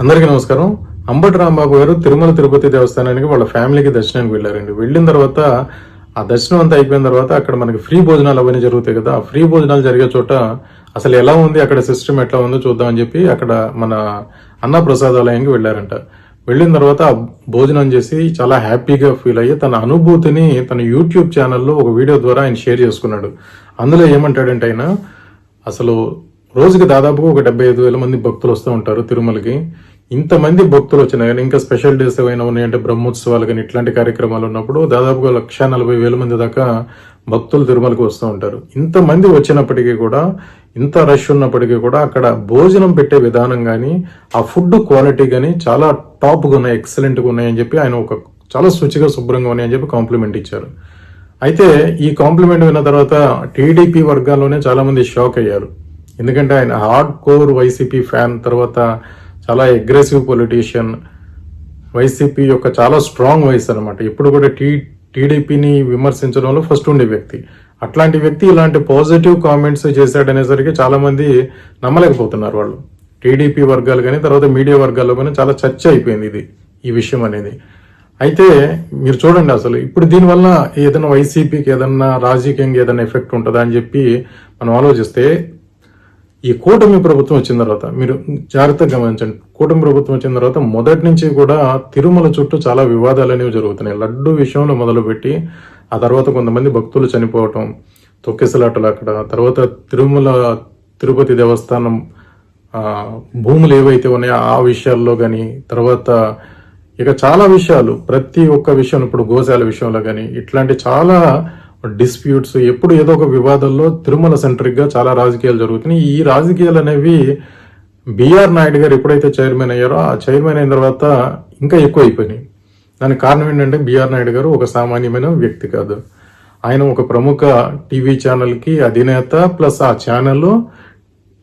అందరికీ నమస్కారం. అంబటి రాంబాబు గారు తిరుమల తిరుపతి దేవస్థానానికి వాళ్ళ ఫ్యామిలీకి దర్శనానికి వెళ్ళారండి. వెళ్ళిన తర్వాత ఆ దర్శనం అంతా అయిపోయిన తర్వాత అక్కడ మనకి ఫ్రీ భోజనాలు అవన్నీ జరుగుతాయి కదా ఆ ఫ్రీ భోజనాలు జరిగే చోట అసలు ఎలా ఉంది అక్కడ సిస్టమ్ ఎట్లా ఉందో చూద్దామని చెప్పి అక్కడ మన అన్న ప్రసాదాలయానికి వెళ్ళారంట. వెళ్ళిన తర్వాత ఆ భోజనం చేసి చాలా హ్యాపీగా ఫీల్ అయ్యి తన అనుభూతిని తన యూట్యూబ్ ఛానల్లో ఒక వీడియో ద్వారా ఆయన షేర్ చేసుకున్నాడు. అందులో ఏమంటాడంటే ఆయన అసలు రోజుకి దాదాపుగా ఒక డెబ్బై ఐదు వేల మంది భక్తులు వస్తూ ఉంటారు తిరుమలకి. ఇంతమంది భక్తులు వచ్చినా కానీ ఇంకా స్పెషల్ డేస్ ఏమైనా ఉన్నాయంటే బ్రహ్మోత్సవాలు కానీ ఇట్లాంటి కార్యక్రమాలు ఉన్నప్పుడు దాదాపుగా లక్ష నలభై వేల మంది దాకా భక్తులు తిరుమలకి వస్తూ ఉంటారు. ఇంతమంది వచ్చినప్పటికీ కూడా ఇంత రష్ ఉన్నప్పటికీ కూడా అక్కడ భోజనం పెట్టే విధానం కానీ ఆ ఫుడ్ క్వాలిటీ కానీ చాలా టాప్గా ఉన్నాయి ఎక్సలెంట్గా ఉన్నాయి అని చెప్పి ఆయన ఒక చాలా శుచిగా శుభ్రంగా ఉన్నాయని చెప్పి కాంప్లిమెంట్ ఇచ్చారు. అయితే ఈ కాంప్లిమెంట్ విన్న తర్వాత టీడీపీ వర్గాల్లోనే చాలామంది షాక్ అయ్యారు. ఎందుకంటే ఆయన హార్డ్ కోర్ వైసీపీ ఫ్యాన్ తర్వాత చాలా అగ్రెసివ్ పొలిటీషియన్ వైసీపీ యొక్క చాలా స్ట్రాంగ్ వాయిస్ అనమాట ఇప్పుడు కూడా టీ టీడీపీని విమర్శించడంలో ఫస్ట్ ఉండే వ్యక్తి. అట్లాంటి వ్యక్తి ఇలాంటి పాజిటివ్ కామెంట్స్ చేశాడనేసరికి చాలామంది నమ్మలేకపోతున్నారు వాళ్ళు. టీడీపీ వర్గాలు కానీ తర్వాత మీడియా వర్గాల్లో కానీ చాలా చర్చ అయిపోయింది ఇది ఈ విషయం అనేది. అయితే మీరు చూడండి అసలు ఇప్పుడు దీనివల్ల ఏదైనా వైసీపీకి ఏదన్నా రాజకీయంగా ఏదైనా ఎఫెక్ట్ ఉంటుందా అని చెప్పి మనం ఆలోచిస్తే ఈ కూటమి ప్రభుత్వం వచ్చిన తర్వాత మీరు జాగ్రత్తగా గమనించండి. కూటమి ప్రభుత్వం వచ్చిన తర్వాత మొదటి నుంచి కూడా తిరుమల చుట్టూ చాలా వివాదాలు అనేవి జరుగుతున్నాయి. లడ్డు విషయంలో మొదలుపెట్టి ఆ తర్వాత కొంతమంది భక్తులు చనిపోవటం తొక్కిసలాటలు అక్కడ తర్వాత తిరుమల తిరుపతి దేవస్థానం భూములు ఏవైతే ఉన్నాయో ఆ విషయాల్లో కానీ తర్వాత ఇక చాలా విషయాలు ప్రతి ఒక్క విషయం ఇప్పుడు గోశాల విషయంలో కానీ ఇట్లాంటి చాలా డిస్ప్యూట్స్ ఎప్పుడు ఏదో ఒక వివాదాల్లో తిరుమల సెంట్రిక్గా చాలా రాజకీయాలు జరుగుతున్నాయి. ఈ రాజకీయాలు అనేవి బీఆర్ నాయుడు గారు ఎప్పుడైతే చైర్మన్ అయ్యారో ఆ చైర్మన్ అయిన తర్వాత ఇంకా ఎక్కువ అయిపోయినాయి దానికి కారణం ఏంటంటే బీఆర్ నాయుడు గారు ఒక సామాన్యమైన వ్యక్తి కాదు. ఆయన ఒక ప్రముఖ టీవీ ఛానల్కి అధినేత ప్లస్ ఆ ఛానల్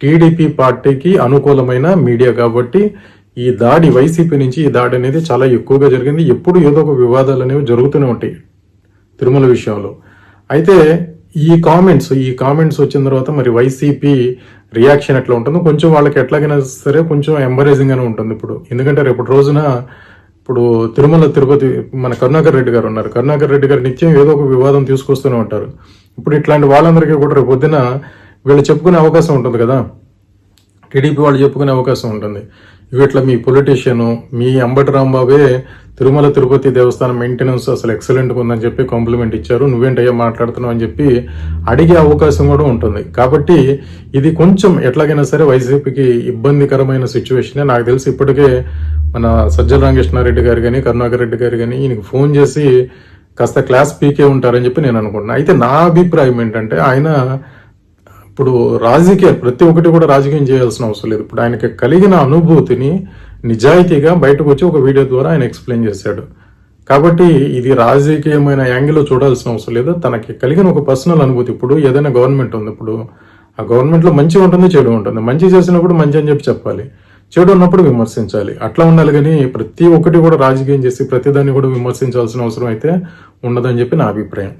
టీడీపీ పార్టీకి అనుకూలమైన మీడియా కాబట్టి ఈ దాడి వైసీపీ నుంచి ఈ దాడి అనేది చాలా ఎక్కువగా జరిగింది. ఎప్పుడు ఏదో ఒక వివాదాలు అనేవి జరుగుతూనే ఉంటాయి తిరుమల విషయంలో. అయితే ఈ కామెంట్స్ ఈ కామెంట్స్ వచ్చిన తర్వాత మరి వైసీపీ రియాక్షన్ ఎట్లా ఉంటుందో కొంచెం వాళ్ళకి ఎట్లాగైనా సరే కొంచెం ఎంబరేజింగ్ అని ఉంటుంది ఇప్పుడు. ఎందుకంటే రేపటి రోజున ఇప్పుడు తిరుమల తిరుపతి మన కరుణాకర్ రెడ్డి గారు ఉన్నారు. కరుణాకర్ రెడ్డి గారు నిత్యం ఏదో ఒక వివాదం తీసుకొస్తూనే ఉంటారు. ఇప్పుడు ఇట్లాంటి వాళ్ళందరికీ కూడా రేపు పొద్దున వీళ్ళు చెప్పుకునే అవకాశం ఉంటుంది కదా. టీడీపీ వాళ్ళు చెప్పుకునే అవకాశం ఉంటుంది. ఇట్లా మీ పొలిటీషియను మీ అంబటి రాంబాబే తిరుమల తిరుపతి దేవస్థానం మెయింటెనెన్స్ అసలు ఎక్సలెంట్గా ఉందని చెప్పి కాంప్లిమెంట్ ఇచ్చారు. నువ్వేంటయ్యా మాట్లాడుతున్నావు అని చెప్పి అడిగే అవకాశం కూడా ఉంటుంది. కాబట్టి ఇది కొంచెం ఎట్లాగైనా సరే వైసీపీకి ఇబ్బందికరమైన సిచ్యువేషనే నాకు తెలిసి ఇప్పటికే మన సజ్జల రామకృష్ణారెడ్డి గారు కానీ కరుణాకర్ రెడ్డి గారు కానీ ఈయనకి ఫోన్ చేసి కాస్త క్లాస్ పీకే ఉంటారని చెప్పి నేను అనుకుంటున్నాను అయితే నా అభిప్రాయం ఏంటంటే ఆయన ఇప్పుడు రాజకీయాలు ప్రతి ఒక్కటి కూడా రాజకీయం చేయాల్సిన అవసరం లేదు. ఇప్పుడు ఆయనకి కలిగిన అనుభూతిని నిజాయితీగా బయటకు వచ్చి ఒక వీడియో ద్వారా ఆయన ఎక్స్ప్లెయిన్ చేశాడు. కాబట్టి ఇది రాజకీయమైన యాంగిల్లో చూడాల్సిన అవసరం లేదు. తనకి కలిగిన ఒక పర్సనల్ అనుభూతి. ఇప్పుడు ఏదైనా గవర్నమెంట్ ఉంది ఇప్పుడు ఆ గవర్నమెంట్లో మంచి ఉంటుంది చెడు ఉంటుంది. మంచి చేసినప్పుడు మంచి అని చెప్పి చెప్పాలి. చెడు ఉన్నప్పుడు విమర్శించాలి. అట్లా ఉండాలి కానీ ప్రతి ఒక్కటి కూడా రాజకీయం చేసి ప్రతిదాన్ని కూడా విమర్శించాల్సిన అవసరం అయితే ఉండదని చెప్పి నా అభిప్రాయం.